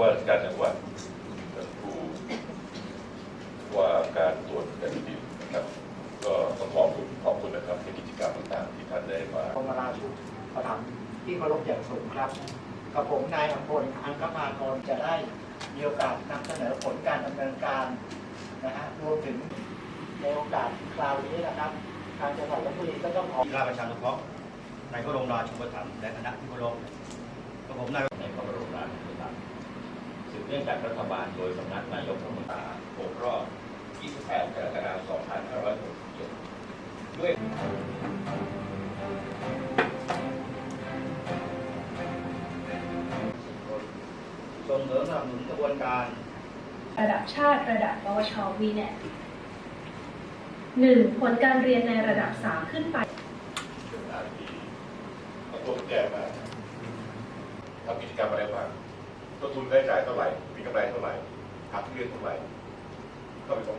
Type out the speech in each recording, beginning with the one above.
ว่าการจังหวัดท่านผู้ว่าการตรวจแผ่นดินนะครับ ก็ต้อขอบคุณขอบคุณนะครับในกิจกรรมต่างๆที่ท่านได้มาพมราชุประถมที่เคารพอย่างสูงครับกับผมนายอัมพลอังคมากรจะได้มีโอกาสนำเสนอผลการดำเนินการนะฮะรวมถึงในโอกาสคราวนี้นะครับทางจังหวัดลบบุรีก็ต้องขอราประชานเคราะในพระบรมราชูประถมและคณะที่เคารพกระผมนาย เนื่องจากรัฐบาลโดยสำนักนายกรัฐมนตรีครบรอบ 28 กรกฎาคม 2567 ด้วยส่งเสริมสนับสนุนกระบวนการ ระดับชาติระดับปวช VNET หนึ่งผลการเรียนในระดับ 3 ขึ้นไปเป็นงานที่เอาตัวแก้มาทำกิจกรรมอะไรบ้าง ต้นทุนได้จ่ายเท่าไหร่ มีกำไรเท่าไหร่หักเงินเท่าไหร่ก็เป็นของ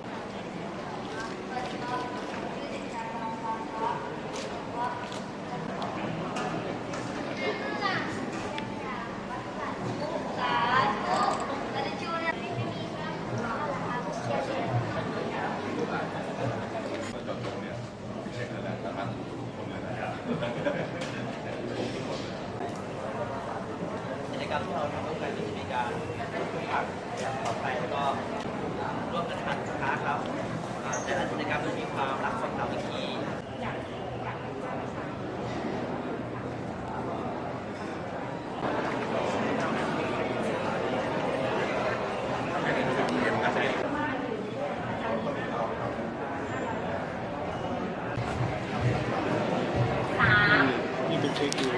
กิจกรรมที่เราทำร่วมกันก็จะมีการปลูกผักอย่างปลอดภัยแล้วก็ร่วมกันทานสินค้าครับอ่า แต่ละกิจกรรมจะมีความรักความสามัคคี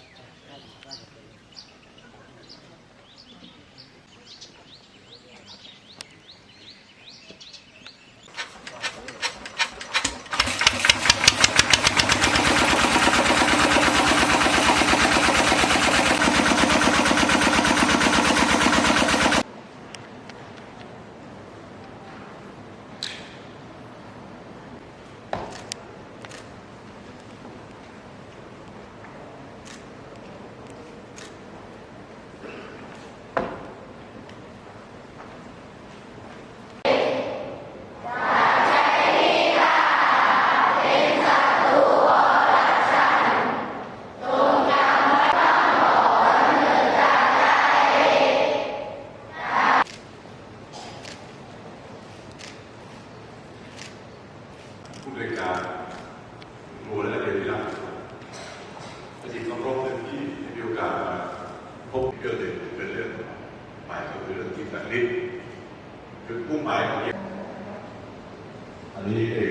ครบเต็มที่มีโอกาสมาพบเรื่องหนึ่งเป็นเรื่องหมายก็คือเรื่องที่สังนิดคือผู้หมายของอันนี้เอง